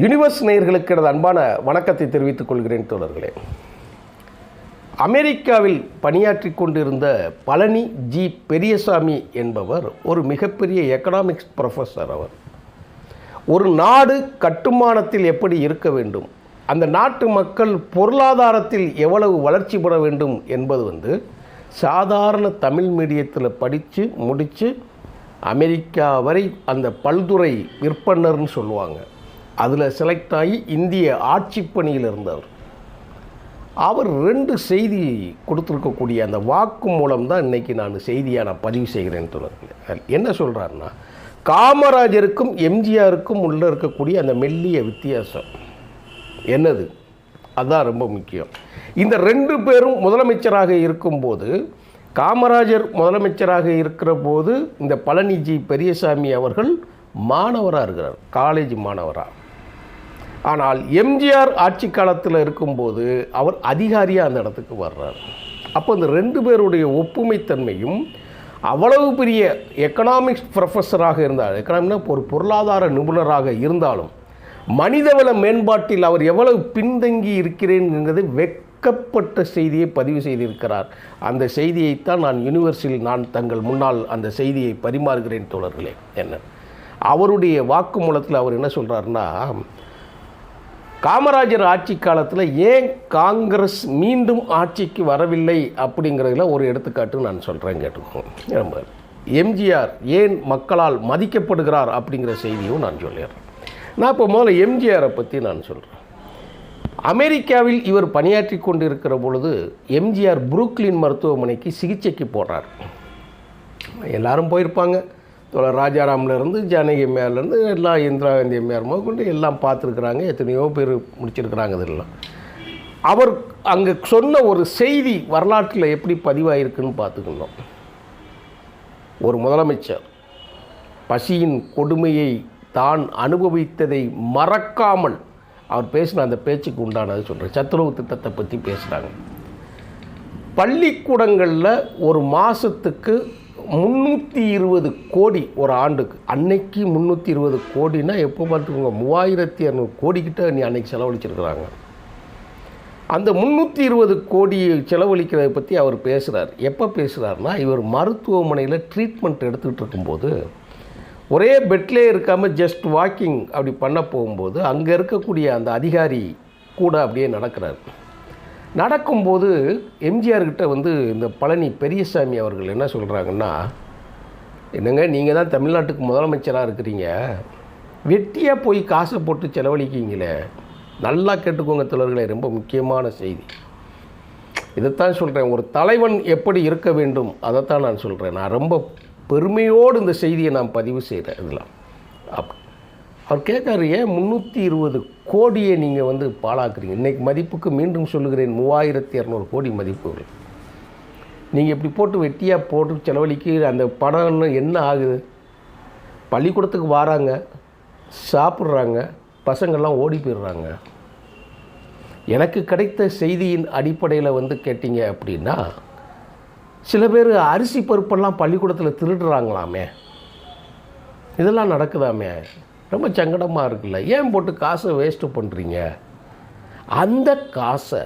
Universe நேயர்களுக்கு எனது அன்பான வணக்கத்தை தெரிவித்துக் கொள்கிறேன் தோழர்களே. அமெரிக்காவில் பணியாற்றி கொண்டிருந்த பழனி ஜி. பெரியசாமி என்பவர் ஒரு மிகப்பெரிய எக்கனாமிக்ஸ் ப்ரொஃபஸர் அவர். ஒரு நாடு கட்டுமானத்தில் எப்படி இருக்க வேண்டும் அந்த நாட்டு மக்கள் பொருளாதாரத்தில் எவ்வளவு வளர்ச்சி பெற வேண்டும் என்பது வந்து சாதாரண தமிழ் மீடியத்தில் படித்து முடித்து அமெரிக்கா வரை அந்த பல்துறை விற்பனர்னு சொல்லுவாங்க. அதில் செலக்ட் ஆகி இந்திய ஆட்சி பணியில் இருந்தவர் அவர் ரெண்டு செய்தி கொடுத்துருக்கக்கூடிய அந்த வாக்கு மூலம் தான் இன்றைக்கி நான் செய்தியாக நான் பதிவு செய்கிறேன் தொடர்ந்து என்ன சொல்கிறாருன்னா காமராஜருக்கும் எம்ஜிஆருக்கும் உள்ள இருக்கக்கூடிய அந்த மெல்லிய வித்தியாசம் என்னது? அதுதான் ரொம்ப முக்கியம். இந்த ரெண்டு பேரும் முதலமைச்சராக இருக்கும்போது காமராஜர் முதலமைச்சராக இருக்கிற போது இந்த பழனிஜி பெரியசாமி அவர்கள் மாணவராக இருக்கிறார் காலேஜ் மாணவராக ஆனால் எம்ஜிஆர் ஆட்சி காலத்தில் இருக்கும்போது அவர் அதிகாரியாக அந்த இடத்துக்கு வர்றார். அப்போ இந்த ரெண்டு பேருடைய ஒப்புமைத்தன்மையும் அவ்வளவு பெரிய எக்கனாமிக்ஸ் ப்ரொஃபஸராக இருந்தார் எக்கனாமிக்னா ஒரு பொருளாதார நிபுணராக இருந்தாலும் மனிதவள மேம்பாட்டில் அவர் எவ்வளவு பின்தங்கி இருக்கிறேன் என்பது வெட்கப்பட்ட செய்தியை பதிவு செய்திருக்கிறார். அந்த செய்தியைத்தான் நான் யூனிவர்ஸில் நான் தங்கள் முன்னால் அந்த செய்தியை பரிமாறுகிறேன் தோழர்களே என்ன? அவருடைய வாக்குமூலத்தில் அவர் என்ன சொல்கிறாருன்னா காமராஜர் ஆட்சி காலத்தில் ஏன் காங்கிரஸ் மீண்டும் ஆட்சிக்கு வரவில்லை அப்படிங்கிறதுல ஒரு எடுத்துக்காட்டு நான் சொல்கிறேன் கேட்டுக்கோங்க. ரொம்ப. எம்ஜிஆர் ஏன் மக்களால் மதிக்கப்படுகிறார் அப்படிங்கிற செய்தியும் நான் சொல்லிடுறேன். நான் இப்போ முதல்ல எம்ஜிஆரை பற்றி நான் சொல்கிறேன் அமெரிக்காவில் இவர் பணியாற்றி கொண்டிருக்கிற பொழுது எம்ஜிஆர் புரூக்லின் மருத்துவமனைக்கு சிகிச்சைக்கு போடுறார் எல்லாரும் போயிருப்பாங்க. ராஜாராம்லேருந்து ஜானகி அம்மையார்லேருந்து எல்லாம் இந்திரா காந்தி அம்மையார் முதற்கொண்டு எல்லாம் பார்த்துருக்குறாங்க. எத்தனையோ பேர் முடிச்சிருக்கிறாங்க இதெல்லாம். அவர் அங்கே சொன்ன ஒரு செய்தி வரலாற்றில் எப்படி பதிவாயிருக்குன்னு பார்த்துக்கணும். ஒரு முதலமைச்சர் பசியின் கொடுமையை தான் அனுபவித்ததை மறக்காமல் அவர் பேசின அந்த பேச்சுக்கு உண்டானது சொல்கிறேன் சத்துணவு திட்டத்தை பற்றி பேசுகிறாங்க பள்ளிக்கூடங்களில் ஒரு மாதத்துக்கு முந்நூற்றி இருபது கோடி ஒரு ஆண்டுக்கு. அன்னைக்கு முந்நூற்றி இருபது கோடினா எப்போ பார்த்துக்கோங்க மூவாயிரத்தி இரநூறு கோடிக்கிட்ட நீ அன்னைக்கு செலவழிச்சிருக்கிறாங்க. அந்த முந்நூற்றி இருபது கோடி செலவழிக்கிறதை பற்றி அவர் பேசுகிறார் எப்போ பேசுகிறாருன்னா இவர் மருத்துவமனையில் ட்ரீட்மெண்ட் எடுத்துக்கிட்டு இருக்கும்போது ஒரே பெட்லே இருக்காமல் ஜஸ்ட் வாக்கிங் அப்படி பண்ண போகும்போது அங்கே இருக்கக்கூடிய அந்த அதிகாரி கூட அப்படியே நடக்கிறார். நடக்கும்போது எம்ஜிஆர்கிட்ட வந்து இந்த பழனி பெரியசாமி அவர்கள் என்ன சொல்கிறாங்கன்னா என்னங்க நீங்கள் தான் தமிழ்நாட்டுக்கு முதலமைச்சராக இருக்கிறீங்க. வெட்டியாக போய் காசை போட்டு செலவழிக்கிங்களே. நல்லா கேட்டுக்கோங்க தலைவர்களே ரொம்ப முக்கியமான செய்தி. இதைத்தான் சொல்கிறேன் ஒரு தலைவன் எப்படி இருக்க வேண்டும்? அதைத்தான் நான் சொல்கிறேன் நான் ரொம்ப பெருமையோடு இந்த செய்தியை நான் பதிவு செய்கிறேன் இதெல்லாம் அப் அவர் கேட்காரு ஏன் முந்நூற்றி இருபது கோடியை நீங்கள் வந்து பாழாக்குறீங்க. இன்றைக்கு மதிப்புக்கு மீண்டும் சொல்லுகிறேன் மூவாயிரத்தி இரநூறு கோடி மதிப்புகள். நீங்கள் இப்படி போட்டு வெட்டியாக போட்டு செலவழிக்கு அந்த பணம் என்ன ஆகுது? பள்ளிக்கூடத்துக்கு வராங்க சாப்பிட்றாங்க பசங்கள்லாம் ஓடி போயிடுறாங்க. எனக்கு கிடைத்த செய்தியின் அடிப்படையில் வந்து கேட்டிங்க அப்படின்னா சில பேர் அரிசி பருப்பெல்லாம் பள்ளிக்கூடத்தில் திருடுறாங்களாமே. இதெல்லாம் நடக்குதாமே? ரொம்ப சங்கடமாக இருக்குல்ல. ஏன் போட்டு காசை வேஸ்ட்டு பண்ணுறீங்க அந்த காசை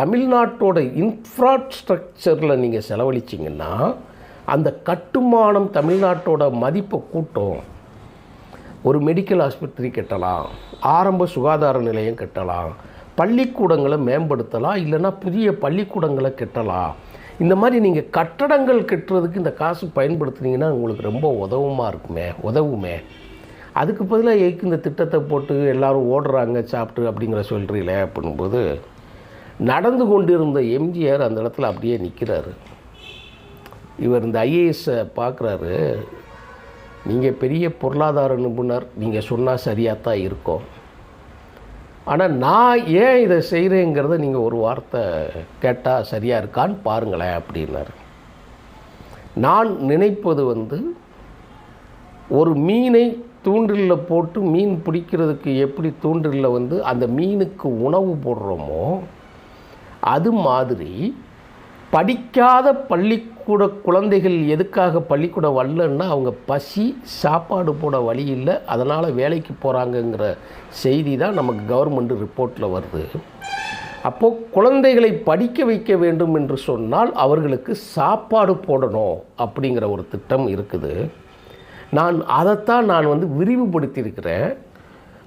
தமிழ்நாட்டோட இன்ஃப்ராஸ்ட்ரக்சரில் நீங்கள் செலவழிச்சிங்கன்னா அந்த கட்டுமானம் தமிழ்நாட்டோட மதிப்பை கூட்டும். ஒரு மெடிக்கல் ஆஸ்பத்திரி கட்டலாம் ஆரம்ப சுகாதார நிலையம் கட்டலாம் பள்ளிக்கூடங்களை மேம்படுத்தலாம் இல்லைன்னா புதிய பள்ளிக்கூடங்களை கட்டலாம். இந்த மாதிரி நீங்கள் கட்டடங்கள் கட்டுறதுக்கு இந்த காசு பயன்படுத்துனீங்கன்னா உங்களுக்கு ரொம்ப உதவுமா இருக்குமே? உதவுமே? அதுக்கு பதிலாக எதுக்கு இந்த திட்டத்தை போட்டு எல்லோரும் ஓடுறாங்க சாப்பிட்டு அப்படிங்கிற சொல்கிறீங்களே அப்படின்போது நடந்து கொண்டிருந்த எம்ஜிஆர் அந்த இடத்துல அப்படியே நிற்கிறாரு இவர் இந்த ஐஏஎஸை பார்க்குறாரு நீங்கள் பெரிய பொருளாதார நிபுணர் நீங்கள் சொன்னால் சரியாக தான் இருக்கும். ஆனால் நான் ஏன் இதை செய்கிறேங்கிறத நீங்கள் ஒரு வார்த்தை கேட்டால் சரியாக இருக்கான்னு பாருங்களேன் அப்படின்னாரு. நான் நினைப்பது வந்து ஒரு மீனை தூண்டிலில் போட்டு மீன் பிடிக்கிறதுக்கு எப்படி தூண்டிலில் வந்து அந்த மீனுக்கு உணவு போடுறோமோ அது மாதிரி படிக்காத பள்ளிக்கூட குழந்தைகள் எதுக்காக பள்ளிக்கூடம் வரலன்னா அவங்க பசி சாப்பாடு போட வழி இல்லை அதனால் வேலைக்கு போகிறாங்கங்கிற செய்தி தான் நமக்கு கவர்மெண்ட் ரிப்போர்ட்டில் வருது. அப்போது குழந்தைகளை படிக்க வைக்க வேண்டும் என்று சொன்னால் அவர்களுக்கு சாப்பாடு போடணும் அப்படிங்கிற ஒரு திட்டம் இருக்குது. நான் அதைத்தான் நான் வந்து விரிவுபடுத்தியிருக்கிறேன்.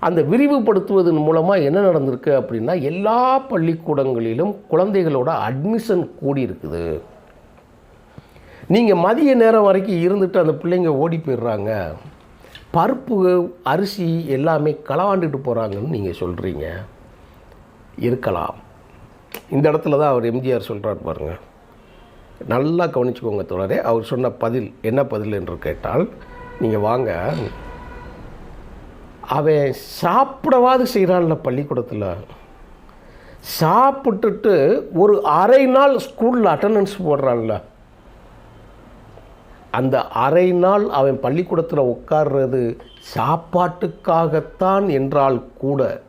அந்த விரிவுபடுத்துவதன் மூலமாக என்ன நடந்திருக்கு அப்படின்னா எல்லா பள்ளிக்கூடங்களிலும் குழந்தைகளோட அட்மிஷன் கூடி இருக்குது நீங்கள் மதிய நேரம் வரைக்கும் இருந்துட்டு அந்த பிள்ளைங்க ஓடி போயிடுறாங்க. பருப்பு அரிசி எல்லாமே களவாண்டுட்டு போகிறாங்கன்னு நீங்கள் சொல்கிறீங்க இருக்கலாம். இந்த இடத்துல தான் அவர் எம்ஜிஆர் சொல்கிறார் பாருங்கள் நல்லா கவனிச்சுக்கோங்க தொடரே அவர் சொன்ன பதில் என்ன பதில் என்று கேட்டால் நீங்கள் வாங்க. அவன் சாப்பிடவாது செய்கிறான்ல பள்ளிக்கூடத்தில். சாப்பிட்டுட்டு ஒரு அரை நாள் ஸ்கூலில் அட்டண்டன்ஸ் போடுறான்ல. அந்த அரை நாள் அவன் பள்ளிக்கூடத்தில் உட்கார்றது சாப்பாட்டுக்காகத்தான் என்றால் கூட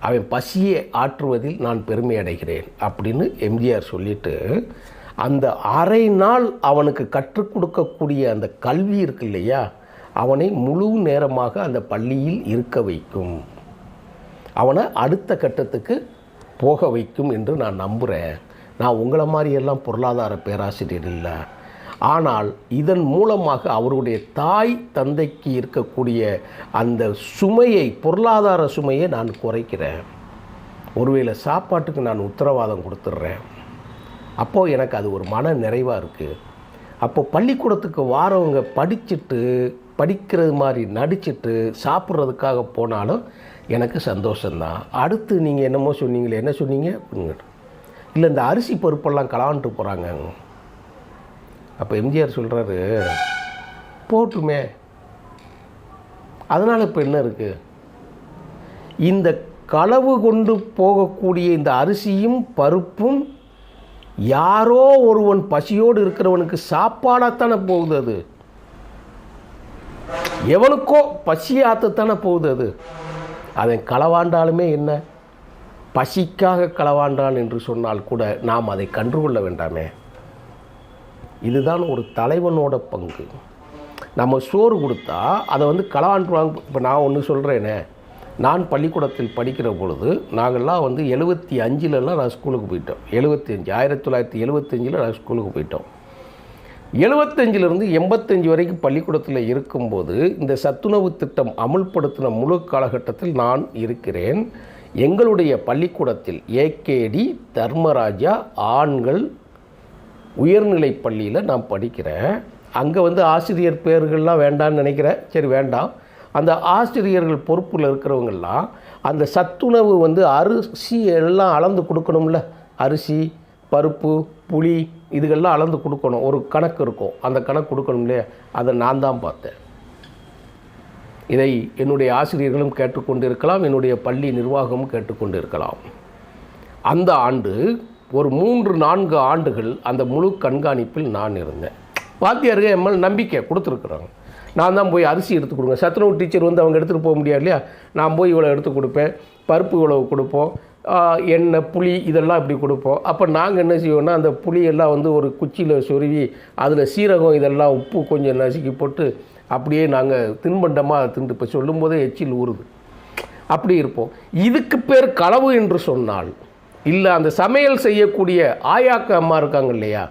அவன் பசியை ஆற்றுவதில் நான் பெருமை அடைகிறேன் அப்படின்னு எம்ஜிஆர் சொல்லிட்டு அந்த அரை நாள் அவனுக்கு கற்றுக் கொடுக்கக்கூடிய அந்த கல்வி இருக்கு இல்லையா? அவனை முழு நேரமாக அந்த பள்ளியில் இருக்க வைக்கும். அவனை அடுத்த கட்டத்துக்கு போக வைக்கும் என்று நான் நம்புகிறேன் நான் உங்களை மாதிரியெல்லாம் பொருளாதார பேராசிரியர் இல்லை. ஆனால் இதன் மூலமாக அவருடைய தாய் தந்தைக்கு இருக்கக்கூடிய அந்த சுமையை பொருளாதார சுமையை நான் குறைக்கிறேன். ஒருவேளை சாப்பாட்டுக்கு நான் உத்தரவாதம் கொடுத்துட்றேன். அப்போது எனக்கு அது ஒரு மன நிறைவாக இருக்குது அப்போ பள்ளிக்கூடத்துக்கு வாரவங்க படிச்சுட்டு படிக்கிறது மாதிரி நடிச்சிட்டு சாப்பிட்றதுக்காக போனாலும் எனக்கு சந்தோஷந்தான் அடுத்து நீங்கள் என்னமோ சொன்னீங்களே என்ன சொன்னீங்க? அப்படிங்க இல்லை இந்த அரிசி பருப்பெல்லாம் கலான்ட்டு போகிறாங்க அப்போ எம்ஜிஆர் சொல்கிறாரு போட்டுமே. அதனால் இப்போ என்ன இருக்குது இந்த களவு கொண்டு போகக்கூடிய இந்த அரிசியும் பருப்பும் யாரோ ஒருவன் பசியோடு இருக்கிறவனுக்கு சாப்பாடாகத்தானே போகுது அது? எவனுக்கோ பசியாத்தத்தானே போகுது அது? அதை களவாண்டாலுமே என்ன? பசிக்காக களவாண்டான் என்று சொன்னால் கூட நாம் அதை கண்டுகொள்ள வேண்டாமே. இதுதான் ஒரு தலைவனோட பங்கு. நம்ம சோறு கொடுத்தா அதை வந்து களவாண்டுவாங்க. இப்போ நான் ஒன்று சொல்கிறேனே நான் பள்ளிக்கூடத்தில் படிக்கிற பொழுது நாங்கள்லாம் வந்து எழுபத்தி அஞ்சிலலாம் நான் ஸ்கூலுக்கு போயிட்டோம். எழுபத்தி அஞ்சு ஆயிரத்தி தொள்ளாயிரத்தி எழுபத்தஞ்சில் நான் ஸ்கூலுக்கு போயிட்டோம். எழுபத்தஞ்சிலிருந்து எண்பத்தஞ்சு வரைக்கும் பள்ளிக்கூடத்தில் இருக்கும்போது இந்த சத்துணவு திட்டம் அமுல்படுத்தின முழு காலகட்டத்தில் நான் இருக்கிறேன். எங்களுடைய பள்ளிக்கூடத்தில் ஏகேடி தர்மராஜா ஆண்கள் உயர்நிலைப் பள்ளியில் நான் படிக்கிறேன். அங்கே வந்து ஆசிரியர் பேர்கள்லாம் வேண்டான்னு நினைக்கிறேன். சரி வேண்டாம். அந்த ஆசிரியர்கள் பொறுப்பில் இருக்கிறவங்கெல்லாம் அந்த சத்துணவு வந்து அரிசி எல்லாம் அளந்து கொடுக்கணும்ல. அரிசி பருப்பு புளி இதுகள்லாம் அளந்து கொடுக்கணும். ஒரு கணக்கு இருக்கும். அந்த கணக்கு கொடுக்கணும் இல்லையா? அதை நான் தான் பார்த்தேன். இதை என்னுடைய ஆசிரியர்களும் கேட்டுக்கொண்டு இருக்கலாம் என்னுடைய பள்ளி நிர்வாகமும் கேட்டுக்கொண்டிருக்கலாம். அந்த ஆண்டு ஒரு மூன்று நான்கு ஆண்டுகள் அந்த முழு கண்காணிப்பில் நான் இருந்தேன். வாத்தியாருக்கு என் மேல் நம்பிக்கை கொடுத்துருக்குறாங்க. நான் தான் போய் அரிசி எடுத்து கொடுங்க. சத்துணவு டீச்சர் வந்து அவங்க எடுத்துகிட்டு போக முடியாது இல்லையா? நான் போய் இவ்வளோ எடுத்து கொடுப்பேன். பருப்பு இவ்வளவு கொடுப்போம். எண்ணெய் புளி இதெல்லாம் இப்படி கொடுப்போம். அப்போ நாங்கள் என்ன செய்வோம்னா அந்த புளியெல்லாம் வந்து ஒரு குச்சியில் சொருவி அதில் சீரகம் இதெல்லாம் உப்பு கொஞ்சம் நசுக்கி போட்டு அப்படியே நாங்கள் தின்பண்டமாக திண்டு இப்போ சொல்லும்போதே எச்சில் ஊறுது. அப்படி இருப்போம். இதுக்கு பேர் களவு என்று சொன்னால் இல்லை அந்த சமையல் செய்யக்கூடிய ஆயாக்க அம்மா இருக்காங்க இல்லையா?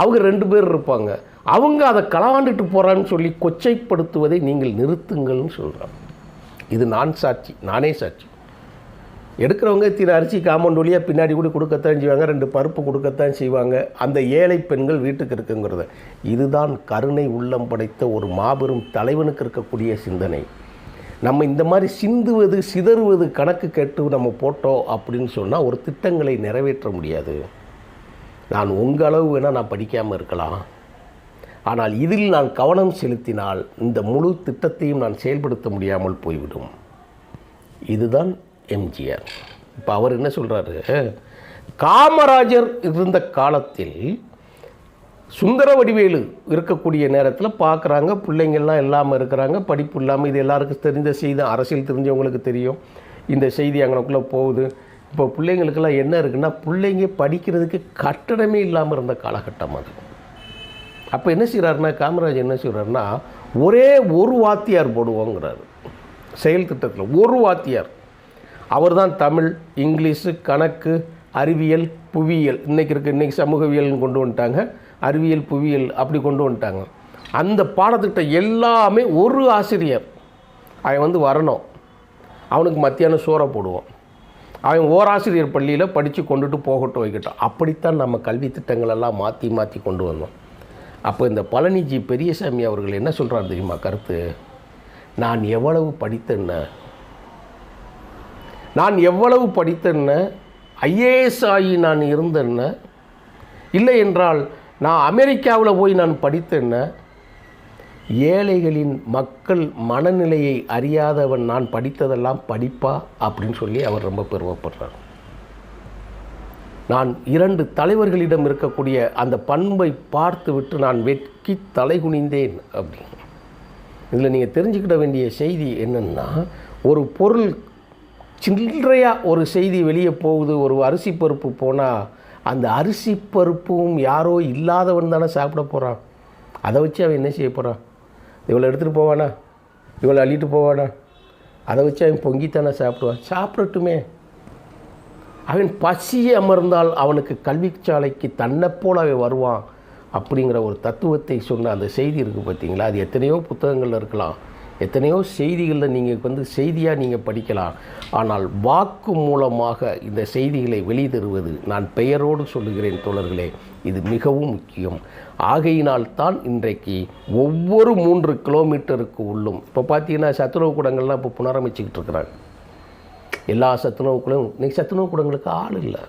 அவங்க ரெண்டு பேர் இருப்பாங்க. அவங்க அதை களவாண்டுட்டு போகிறான்னு சொல்லி கொச்சைப்படுத்துவதை நீங்கள் நிறுத்துங்கள்னு சொல்கிறாங்க இது நான் சாட்சி நானே சாட்சி. எடுக்கிறவங்க திரு அரிசி காமௌண்ட் வழியாக பின்னாடி கூட கொடுக்கத்தான் செய்வாங்க ரெண்டு பருப்பு கொடுக்கத்தான் செய்வாங்க. அந்த ஏழை பெண்கள் வீட்டுக்கு இருக்குங்கிறத. இதுதான் கருணை உள்ளம் படைத்த ஒரு மாபெரும் தலைவனுக்கு இருக்கக்கூடிய சிந்தனை. நம்ம இந்த மாதிரி சிந்துவது சிதறுவது கணக்கு கேட்டு நம்ம போட்டோம் அப்படின்னு சொன்னால் ஒரு திட்டங்களை நிறைவேற்ற முடியாது. நான் உங்கள் அளவு வேணால் நான் படிக்காமல் இருக்கலாம். ஆனால் இதில் நான் கவனம் செலுத்தினால் இந்த முழு திட்டத்தையும் நான் செயல்படுத்த முடியாமல் போய்விடும். இதுதான் எம்ஜிஆர். இப்போ அவர் என்ன சொல்கிறாரு காமராஜர் இருந்த காலத்தில் சுந்தர வடிவேலு இருக்கக்கூடிய நேரத்தில் பார்க்குறாங்க பிள்ளைங்கள்லாம் இல்லாமல் இருக்கிறாங்க படிப்பு இல்லாமல் இது எல்லாருக்கும் தெரிந்த செய்தி அரசியல் தெரிஞ்சவங்களுக்கு தெரியும். இந்த செய்தி அங்கனக்குள்ளே போகுது. இப்போ பிள்ளைங்களுக்கெல்லாம் என்ன இருக்குன்னா பிள்ளைங்க படிக்கிறதுக்கு கட்டடமே இல்லாமல் இருந்த காலகட்டம் அது. அப்போ என்ன செய்கிறாருன்னா காமராஜ் என்ன செய்கிறாருன்னா ஒரே ஒரு வாத்தியார் போடுவோங்கிறாரு. செயல் திட்டத்தில் ஒரு வாத்தியார். அவர் தான் தமிழ் இங்கிலீஷு கணக்கு அறிவியல் புவியியல். இன்றைக்கி இருக்க இன்றைக்கி சமூகவியல்னு கொண்டு வந்துட்டாங்க. அறிவியல் புவியியல் அப்படி கொண்டு வந்துட்டாங்க. அந்த பாடத்திட்டம் எல்லாமே ஒரு ஆசிரியர். அவன் வந்து வரணும். அவனுக்கு மத்தியானம் சோறை போடுவோம். அவன் ஓராசிரியர் பள்ளியில் படித்து கொண்டுட்டு போகட்டும் வைக்கட்டும். அப்படித்தான் நம்ம கல்வி திட்டங்களெல்லாம் மாற்றி மாற்றி கொண்டு வந்தோம். அப்போ இந்த பழனிஜி பெரியசாமி அவர்கள் என்ன சொல்கிறார் தெரியுமா கருத்து? நான் எவ்வளவு படித்தேன்ன. நான் எவ்வளவு படித்தேன்ன. ஐஏஎஸ் ஆகி நான் இருந்தேன்ன. இல்லை என்றால் நான் அமெரிக்காவில் போய் நான் படித்தேன்ன. ஏழைகளின் மக்கள் மனநிலையை அறியாதவன் நான் படித்ததெல்லாம் படிப்பா அப்படின்னு சொல்லி அவர் ரொம்ப பெருமைப்படுறார். நான் இரண்டு தலைவர்களிடம் இருக்கக்கூடிய அந்த பண்பை பார்த்துவிட்டு நான் வெட்கி தலைகுனிந்தேன் அப்படின்னு. இதில் நீங்கள் தெரிஞ்சுக்கிட வேண்டிய செய்தி என்னென்னா ஒரு பொருள் சில்லறையாக ஒரு செய்தி வெளியே போகுது ஒரு அரிசி பருப்பு போனால் அந்த அரிசி பருப்பும் யாரோ இல்லாதவன் தானே சாப்பிட போகிறான் அதை வச்சு அவன் என்ன செய்ய போகிறான் இவளை எடுத்துகிட்டு போவானா? இவளை அள்ளிட்டு போவானா? அதை வச்சு அவன் பொங்கித்தானே சாப்பிடுவான். சாப்பிடட்டுமே. அவன் பசியை அமர்ந்தால் அவனுக்கு கல்விச்சாலைக்கு சாலைக்கு போல அவன் வருவான் அப்படிங்கிற ஒரு தத்துவத்தை சொன்ன அந்த செய்தி இருக்குது பார்த்தீங்களா? அது எத்தனையோ புத்தகங்களில் இருக்கலாம். எத்தனையோ செய்திகளில் நீங்கள் வந்து செய்தியாக நீங்கள் படிக்கலாம். ஆனால் வாக்கு மூலமாக இந்த செய்திகளை வெளியிடுவது நான் பெயரோடு சொல்லுகிறேன் தோழர்களே இது மிகவும் முக்கியம். ஆகையினால் தான் இன்றைக்கு ஒவ்வொரு மூன்று கிலோமீட்டருக்கு உள்ளும் இப்போ பார்த்தீங்கன்னா சத்துணவு கூடங்கள்லாம் இப்போ புனரமைச்சிக்கிட்டு இருக்கிறாங்க. எல்லா சத்துணவு கூடம் இன்னைக்கு சத்துணவு கூடங்களுக்கு ஆள் இல்லை.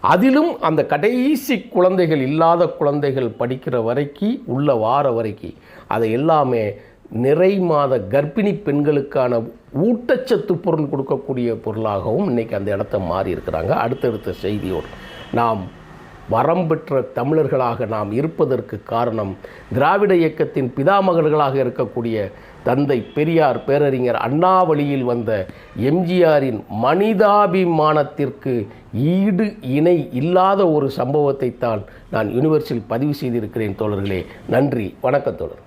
அதிலும் அந்த கடைசி குழந்தைகள் இல்லாத குழந்தைகள் படிக்கிற வரைக்கும் உள்ள வார வரைக்கும் அதை எல்லாமே நிறை மாத கர்ப்பிணி பெண்களுக்கான ஊட்டச்சத்து பொருள் கொடுக்கக்கூடிய பொருளாகவும் இன்றைக்கி அந்த இடத்த மாறி இருக்கிறாங்க. அடுத்தடுத்த செய்தியோடு நாம் வரம் பெற்ற தமிழர்களாக நாம் இருப்பதற்கு காரணம் திராவிட இயக்கத்தின் பிதாமகர்களாக இருக்கக்கூடிய தந்தை பெரியார் பேரறிஞர் அண்ணா வழியில் வந்த எம்ஜிஆரின் மனிதாபிமானத்திற்கு ஈடு இணை இல்லாத ஒரு சம்பவத்தை தான் நான் யூனிவர்சில் பதிவு செய்திருக்கிறேன் தோழர்களே. நன்றி. வணக்கம் தோழர்.